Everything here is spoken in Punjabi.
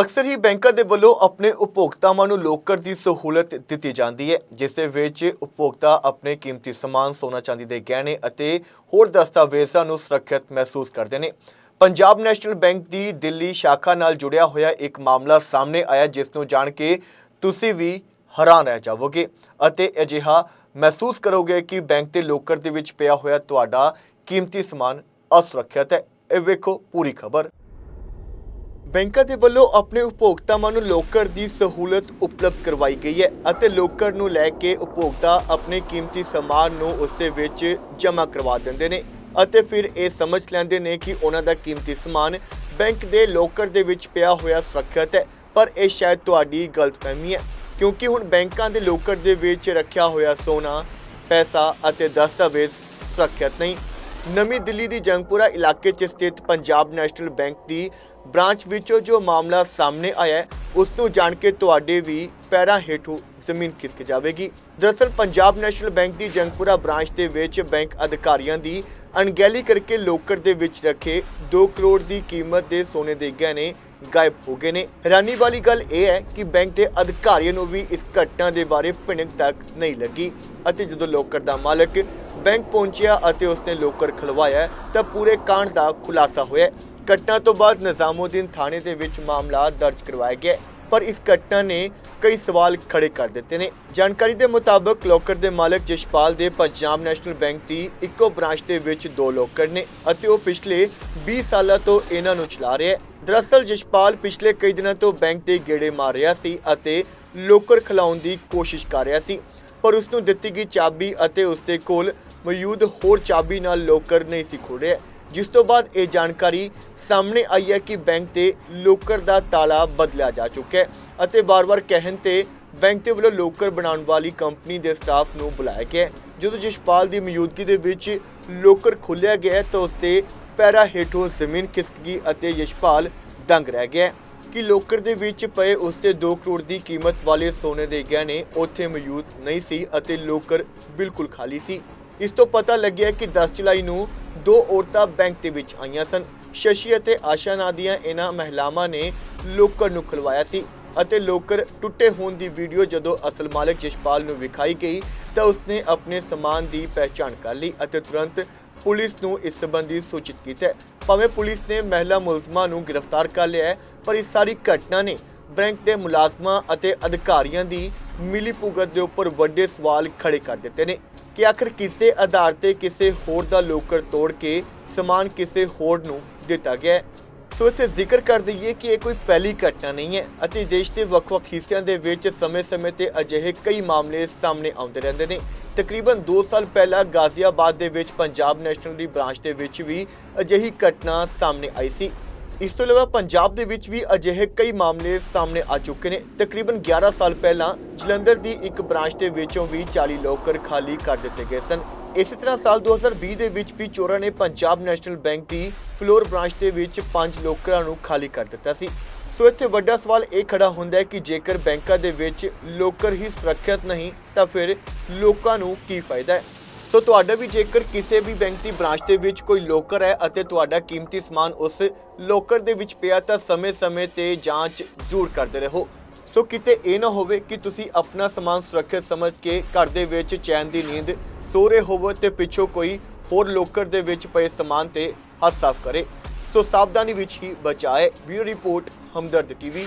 ਅਕਸਰ ਹੀ ਬੈਂਕਾਂ ਦੇ ਵੱਲੋਂ ਆਪਣੇ ਉਪਭੋਗਤਾਵਾਂ ਨੂੰ ਲੋਕਰ ਦੀ ਸਹੂਲਤ ਦਿੱਤੀ ਜਾਂਦੀ ਹੈ, ਜਿਸ ਦੇ ਵਿੱਚ ਉਪਭੋਗਤਾ ਆਪਣੇ ਕੀਮਤੀ ਸਮਾਨ, ਸੋਨਾ ਚਾਂਦੀ ਦੇ ਗਹਿਣੇ ਅਤੇ ਹੋਰ ਦਸਤਾਵੇਜ਼ਾਂ ਨੂੰ ਸੁਰੱਖਿਅਤ ਮਹਿਸੂਸ ਕਰਦੇ ਨੇ। ਪੰਜਾਬ ਨੈਸ਼ਨਲ ਬੈਂਕ ਦੀ ਦਿੱਲੀ ਸ਼ਾਖਾ ਨਾਲ ਜੁੜਿਆ ਹੋਇਆ ਇੱਕ ਮਾਮਲਾ ਸਾਹਮਣੇ ਆਇਆ, ਜਿਸ ਨੂੰ ਜਾਣ ਕੇ ਤੁਸੀਂ ਵੀ ਹੈਰਾਨ ਰਹਿ ਜਾਵੋਗੇ ਅਤੇ ਅਜਿਹਾ ਮਹਿਸੂਸ ਕਰੋਗੇ ਕਿ ਬੈਂਕ ਦੇ ਲੋਕਰ ਦੇ ਵਿੱਚ ਪਿਆ ਹੋਇਆ ਤੁਹਾਡਾ ਕੀਮਤੀ ਸਮਾਨ ਅਸੁਰੱਖਿਅਤ ਹੈ। ਇਹ ਵੇਖੋ ਪੂਰੀ ਖਬਰ। ਬੈਂਕਾਂ ਦੇ ਵੱਲੋਂ ਆਪਣੇ ਉਪਭੋਗਤਾਵਾਂ ਨੂੰ ਲੋਕਰ ਦੀ ਸਹੂਲਤ ਉਪਲਬਧ ਕਰਵਾਈ ਗਈ ਹੈ ਅਤੇ ਲੋਕਰ ਨੂੰ ਲੈ ਕੇ ਉਪਭੋਗਤਾ ਆਪਣੇ ਕੀਮਤੀ ਸਮਾਨ ਨੂੰ ਉਸ ਦੇ ਵਿੱਚ ਜਮ੍ਹਾਂ ਕਰਵਾ ਦਿੰਦੇ ਨੇ ਅਤੇ ਫਿਰ ਇਹ ਸਮਝ ਲੈਂਦੇ ਨੇ ਕਿ ਉਹਨਾਂ ਦਾ ਕੀਮਤੀ ਸਮਾਨ ਬੈਂਕ ਦੇ ਲੋਕਰ ਦੇ ਵਿੱਚ ਪਿਆ ਹੋਇਆ ਸੁਰੱਖਿਅਤ ਹੈ, ਪਰ ਇਹ ਸ਼ਾਇਦ ਤੁਹਾਡੀ ਗਲਤਫਹਿਮੀ ਹੈ, ਕਿਉਂਕਿ ਹੁਣ ਬੈਂਕਾਂ ਦੇ ਲੋਕਰ ਦੇ ਵਿੱਚ ਰੱਖਿਆ ਹੋਇਆ ਸੋਨਾ, ਪੈਸਾ ਅਤੇ ਦਸਤਾਵੇਜ਼ ਸੁਰੱਖਿਅਤ ਨਹੀਂ। ਨਵੀਂ ਦਿੱਲੀ ਦੀ ਜੰਗਪੁਰਾ ਇਲਾਕੇ 'ਚ ਸਥਿਤ ਪੰਜਾਬ ਨੈਸ਼ਨਲ ਬੈਂਕ ਦੀ ਬ੍ਰਾਂਚ ਵਿੱਚੋਂ ਜੋ ਮਾਮਲਾ ਸਾਹਮਣੇ ਆਇਆ ਹੈ, ਉਸ ਨੂੰ ਜਾਣ ਕੇ ਤੁਹਾਡੇ ਵੀ ਪੈਰਾਂ ਹੇਠੋਂ ਜ਼ਮੀਨ ਖਿਸਕ ਜਾਵੇਗੀ। ਦਰਅਸਲ, ਪੰਜਾਬ ਨੈਸ਼ਨਲ ਬੈਂਕ ਦੀ ਜੰਗਪੁਰਾ ਬ੍ਰਾਂਚ ਦੇ ਵਿੱਚ ਬੈਂਕ ਅਧਿਕਾਰੀਆਂ ਦੀ ਅਣਗਹਿਲੀ ਕਰਕੇ ਲੋਕਰ ਦੇ ਵਿੱਚ ਰੱਖੇ 2 ਕਰੋੜ ਦੀ ਕੀਮਤ ਦੇ ਸੋਨੇ ਦੇ ਗਹਿਣੇ ਗਾਇਬ ਹੋ ਗਏ ਨੇ। ਹੈਰਾਨੀ ਵਾਲੀ ਗੱਲ ਇਹ ਹੈ ਕਿ ਬੈਂਕ ਦੇ ਅਧਿਕਾਰੀਆਂ ਨੂੰ ਵੀ ਇਸ ਘਟਨਾ ਦੇ ਬਾਰੇ ਭਿਣਕ ਤੱਕ ਨਹੀਂ ਲੱਗੀ ਅਤੇ ਜਦੋਂ ਲੋਕਰ ਦਾ ਮਾਲਕ ਬੈਂਕ ਪਹੁੰਚਿਆ ਅਤੇ ਉਸਨੇ ਲੋਕਰ ਖਲਵਾਇਆ, ਤਾਂ ਪੂਰੇ ਕਾਂਡ ਦਾ ਖੁਲਾਸਾ ਹੋਇਆ। ਘਟਨਾ ਤੋਂ ਬਾਅਦ ਨਿਜ਼ਾਮੁਦੀਨ ਥਾਣੇ ਦੇ ਵਿੱਚ ਮਾਮਲਾ ਦਰਜ ਕਰਵਾਇਆ ਗਿਆ। ਪਰ ਇਸ ਘਟਨਾ ਨੇ ਕਈ ਸਵਾਲ ਖੜੇ ਕਰ ਦਿੱਤੇ ਨੇ। ਜਾਣਕਾਰੀ ਦੇ ਮੁਤਾਬਕ ਲੋਕਰ ਦੇ ਮਾਲਕ ਜਸ਼ਪਾਲ ਦੇ ਪੰਜਾਬ ਨੈਸ਼ਨਲ ਬੈਂਕ ਦੀ ਇੱਕੋ ਬ੍ਰਾਂਚ ਦੇ ਵਿੱਚ ਦੋ ਲੋਕਰ ਨੇ ਅਤੇ ਉਹ ਪਿਛਲੇ 20 ਸਾਲਾਂ ਤੋਂ ਇਹਨਾਂ ਨੂੰ ਚਲਾ ਰਿਹਾ ਹੈ। ਦਰਅਸਲ ਜਸ਼ਪਾਲ ਪਿਛਲੇ ਕਈ ਦਿਨਾਂ ਤੋਂ ਬੈਂਕ ਦੇ ਗੇੜੇ ਮਾਰ ਰਿਹਾ ਸੀ ਅਤੇ ਲੋਕਰ ਖਲਾਉਣ ਦੀ ਕੋਸ਼ਿਸ਼ ਕਰ ਰਿਹਾ ਸੀ, ਪਰ ਉਸ ਨੂੰ ਦਿੱਤੀ ਗਈ ਚਾਬੀ ਅਤੇ ਉਸ ਦੇ ਕੋਲ ਮੌਜੂਦ ਹੋਰ ਚਾਬੀ ਨਾਲ ਲੋਕਰ ਨਹੀਂ ਸੀ ਖੋਲ ਰਿਹਾ। ਜਿਸ ਤੋਂ ਬਾਅਦ ਇਹ ਜਾਣਕਾਰੀ ਸਾਹਮਣੇ ਆਈ ਹੈ ਕਿ ਬੈਂਕ ਦੇ ਲੋਕਰ ਦਾ ਤਾਲਾ ਬਦਲਿਆ ਜਾ ਚੁੱਕਾ ਹੈ ਅਤੇ ਵਾਰ-ਵਾਰ ਕਹਿਣ ਤੇ ਬੈਂਕ ਦੇ ਵੱਲੋਂ ਲੋਕਰ ਬਣਾਉਣ ਵਾਲੀ ਕੰਪਨੀ ਦੇ ਸਟਾਫ ਨੂੰ ਬੁਲਾਇਆ ਗਿਆ ਜਦੋਂ ਜਸ਼ਪਾਲ ਦੀ ਮੌਜੂਦਗੀ ਦੇ ਵਿੱਚ ਲੋਕਰ ਖੋਲ੍ਹਿਆ ਗਿਆ ਤਾਂ ਉਸ ਤੇ ਪੈਰਾਂ ਹੇਠੋਂ ਜ਼ਮੀਨ ਖਿਸਕ ਗਈ ਅਤੇ ਯਸ਼ਪਾਲ ਦੰਗ ਰਹਿ ਗਿਆ ਕਿ ਲੋਕਰ ਦੇ ਵਿੱਚ ਪਏ ਉਸ ਦੇ 2 ਕਰੋੜ ਦੀ ਕੀਮਤ ਵਾਲੇ ਸੋਨੇ ਦੇ ਗਹਿਣੇ ਉੱਥੇ ਮੌਜੂਦ ਨਹੀਂ ਸੀ ਅਤੇ ਲੋਕਰ ਬਿਲਕੁਲ ਖਾਲੀ ਸੀ। ਇਸ ਤੋਂ ਪਤਾ ਲੱਗਿਆ ਕਿ 10 ਜੁਲਾਈ ਨੂੰ ਦੋ ਔਰਤਾਂ ਬੈਂਕ ਦੇ ਵਿੱਚ ਆਈਆਂ ਸਨ। ਸ਼ਸ਼ੀ ਅਤੇ ਆਸ਼ਾ ਨਾਂ ਦੀਆਂ ਇਹਨਾਂ ਮਹਿਲਾਵਾਂ ਨੇ ਲੋਕਰ ਨੂੰ ਖੁਲਵਾਇਆ ਸੀ ਅਤੇ ਲੋਕਰ ਟੁੱਟੇ ਹੋਣ ਦੀ ਵੀਡੀਓ ਜਦੋਂ ਅਸਲ ਮਾਲਕ ਜਸ਼ਪਾਲ ਨੂੰ ਵਿਖਾਈ ਗਈ ਤਾਂ ਉਸਨੇ ਆਪਣੇ ਸਮਾਨ ਦੀ ਪਹਿਚਾਣ ਕਰ ਲਈ ਅਤੇ ਤੁਰੰਤ ਪੁਲਿਸ ਨੂੰ ਇਸ ਸੰਬੰਧੀ ਸੂਚਿਤ ਕੀਤਾ। ਭਾਵੇਂ ਪੁਲਿਸ ਨੇ ਮਹਿਲਾ ਮੁਲਜ਼ਮਾਂ ਨੂੰ ਗ੍ਰਿਫਤਾਰ ਕਰ ਲਿਆ ਪਰ ਇਸ ਸਾਰੀ ਘਟਨਾ ਨੇ ਬੈਂਕ ਦੇ ਮੁਲਾਜ਼ਮਾਂ ਅਤੇ ਅਧਿਕਾਰੀਆਂ ਦੀ ਮਿਲੀ ਭੁਗਤ ਦੇ ਉੱਪਰ ਵੱਡੇ ਸਵਾਲ ਖੜੇ ਕਰ ਦਿੱਤੇ ਨੇ। ਕਿ ਆਖਰ ਕਿਸੇ ਆਧਾਰ ਤੇ ਕਿਸੇ ਹੋਰ ਦਾ ਲੋਕਰ ਤੋੜ ਕੇ ਸਮਾਨ ਕਿਸੇ ਹੋਰ ਨੂੰ ਦਿੱਤਾ ਗਿਆ ਸੋ ਇੱਥੇ ਜ਼ਿਕਰ ਕਰ ਦਈਏ ਕਿ ਇਹ ਕੋਈ ਪਹਿਲੀ ਘਟਨਾ ਨਹੀਂ ਹੈ ਅਤੇ ਦੇਸ਼ ਦੇ ਵੱਖ-ਵੱਖ ਹਿੱਸਿਆਂ ਦੇ ਵਿੱਚ ਸਮੇਂ-ਸਮੇਂ ਤੇ ਅਜਿਹੇ ਕਈ ਮਾਮਲੇ ਸਾਹਮਣੇ ਆਉਂਦੇ ਰਹਿੰਦੇ ਨੇ। ਤਕਰੀਬਨ 2 ਸਾਲ ਪਹਿਲਾਂ ਗਾਜ਼ੀਆਬਾਦ ਦੇ ਵਿੱਚ ਪੰਜਾਬ ਨੈਸ਼ਨਲ ਦੀ ਬ੍ਰਾਂਚ ਦੇ ਵਿੱਚ ਵੀ ਅਜਿਹੀ ਘਟਨਾ ਸਾਹਮਣੇ ਆਈ ਸੀ। ਇਸ ਤੋਂ ਇਲਾਵਾ ਪੰਜਾਬ ਦੇ ਵਿੱਚ ਵੀ ਅਜਿਹੇ ਕਈ ਮਾਮਲੇ ਸਾਹਮਣੇ ਆ ਚੁੱਕੇ ਨੇ। ਤਕਰੀਬਨ 11 ਸਾਲ ਪਹਿਲਾਂ ਜਲੰਧਰ ਦੀ ਇੱਕ ਬ੍ਰਾਂਚ ਦੇ ਵਿੱਚੋਂ ਵੀ 40 ਲੋਕਰ ਖਾਲੀ ਕਰ ਦਿੱਤੇ ਗਏ ਸਨ। ਇਸੇ ਤਰ੍ਹਾਂ ਸਾਲ 2020 ਦੇ ਵਿੱਚ ਵੀ ਚੋਰਾਂ ਨੇ ਪੰਜਾਬ ਨੈਸ਼ਨਲ ਬੈਂਕ ਦੀ ਫਲੋਰ ਬ੍ਰਾਂਚ ਦੇ ਵਿੱਚ ਪੰਜ ਲੋਕਰਾਂ ਨੂੰ ਖਾਲੀ ਕਰ ਦਿੱਤਾ ਸੀ। ਸੋ ਇੱਥੇ ਵੱਡਾ ਸਵਾਲ ਇਹ ਖੜਾ ਹੁੰਦਾ ਹੈ ਕਿ ਜੇਕਰ ਬੈਂਕਾਂ ਦੇ ਵਿੱਚ ਲੋਕਰ ਹੀ ਸੁਰੱਖਿਅਤ ਨਹੀਂ, ਤਾਂ ਫਿਰ ਲੋਕਾਂ ਨੂੰ ਕੀ ਫਾਇਦਾ ਹੈ? ਸੋ ਤੁਹਾਡਾ ਵੀ ਜੇਕਰ ਕਿਸੇ ਵੀ ਬੈਂਕ ਦੀ ਬ੍ਰਾਂਚ ਦੇ ਵਿੱਚ ਕੋਈ ਲੋਕਰ ਹੈ ਅਤੇ ਤੁਹਾਡਾ ਕੀਮਤੀ ਸਮਾਨ ਉਸ ਲੋਕਰ ਦੇ ਵਿੱਚ ਪਿਆ, ਤਾਂ ਸਮੇਂ-ਸਮੇਂ ਤੇ ਜਾਂਚ ਜ਼ਰੂਰ ਕਰਦੇ ਰਹੋ। ਸੋ ਕਿਤੇ ਇਹ ਨਾ ਹੋਵੇ ਕਿ ਤੁਸੀਂ ਆਪਣਾ ਸਮਾਨ ਸੁਰੱਖਿਅਤ ਸਮਝ ਕੇ ਘਰ ਦੇ ਵਿੱਚ ਚੈਨ ਦੀ ਨੀਂਦ ਸੋ ਰਹੇ ਹੋਵੋ ਤੇ ਪਿੱਛੋਂ ਕੋਈ ਹੋਰ ਲੋਕਰ ਦੇ ਵਿੱਚ ਪਏ ਸਮਾਨ ਤੇ ਹੱਥ ਸਾਫ਼ ਕਰੇ। ਸੋ ਸਾਵਧਾਨੀ ਵਿੱਚ ਹੀ ਬਚਾਏ। Video report, Hamdard TV.